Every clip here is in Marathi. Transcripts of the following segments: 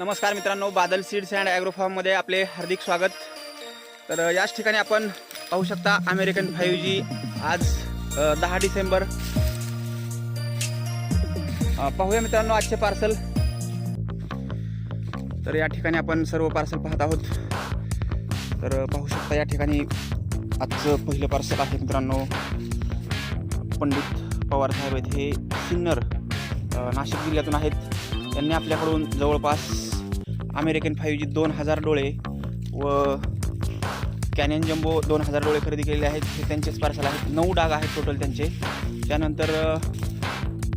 नमस्कार मित्रांनो बादल सीड्स अँड ॲग्रोफार्ममध्ये आपले हार्दिक स्वागत. तर याच ठिकाणी आपण पाहू शकता अमेरिकन फाईव्ह जी आज दहा डिसेंबर. पाहूया मित्रांनो आजचे पार्सल. तर या ठिकाणी आपण सर्व पार्सल पाहत आहोत. तर पाहू शकता या ठिकाणी आजचं पहिलं पार्सल आहे मित्रांनो. पंडित पवार साहेब आहेत हे सिन्नर नाशिक जिल्ह्यातून आहेत. त्यांनी आपल्याकडून जवळपास अमेरिकन फाईव्ह जी दोन हजार डोळे व कॅनन जम्बो दोन हजार डोळे खरेदी केलेले आहेत. हे त्यांचेच पार्सल आहेत. नऊ डाग आहेत टोटल त्यांचे. त्यानंतर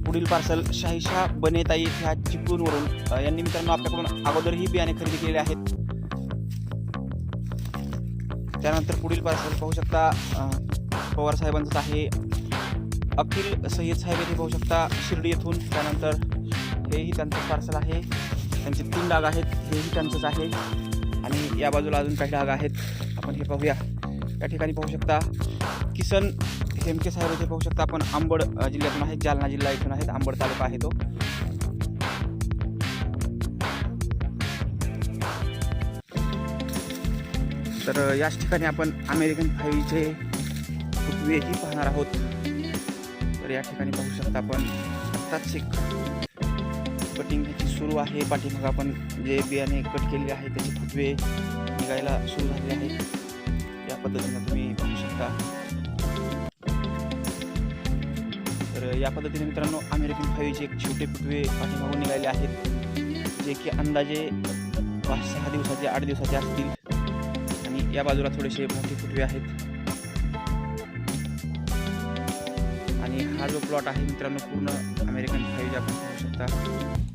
पुढील पार्सल शाहीशा बनेताई ह्या चिपळूणवरून यांनी मित्रांनो आपल्याकडून अगोदरही बियाणे खरेदी केलेले आहेत. त्यानंतर पुढील पार्सल पाहू शकता पवार साहेबांचंच आहे. अखिल सय्यद साहेब येथे पाहू शकता शिर्डी येथून. त्यानंतर हेही त्यांचं पार्सल आहे. त्यांचे तीन डाग आहेत हेही त्यांचंच आहे. आणि या बाजूला अजून काही डाग आहेत. आपण हे पाहूया. या ठिकाणी पाहू शकता किसन हेमके साहेब येथे पाहू शकता. आपण आंबड जिल्ह्यातून आहेत जालना जिल्हा इथून आहेत आंबड तालुका आहे तो. तर याच ठिकाणी आपण अमेरिकन फाईव्हचे फुटवेही पाहणार आहोत. तर या ठिकाणी पाहू शकता आपण आत्ताच एक कटिंग ह्याची सुरू आहे. पाठीमागं आपण जे बियाणे कट केलेले आहे त्याचे फुटवे निघायला सुरू झाले आहे या पद्धतीनं तुम्ही पाहू शकता. तर या पद्धतीने मित्रांनो अमेरिकन फाईव्हचे एक छोटे फुटवे पाठीमागून निघाले आहेत जे की अंदाजे पाच सहा दिवसाचे आठ दिवसाचे असतील. आणि या बाजूला थोडेसे मोठे फुटवे आहेत. आणि हा जो प्लॉट आहे मित्रांनो पूर्ण अमेरिकन फाईव्ह आपण पाहू शकता.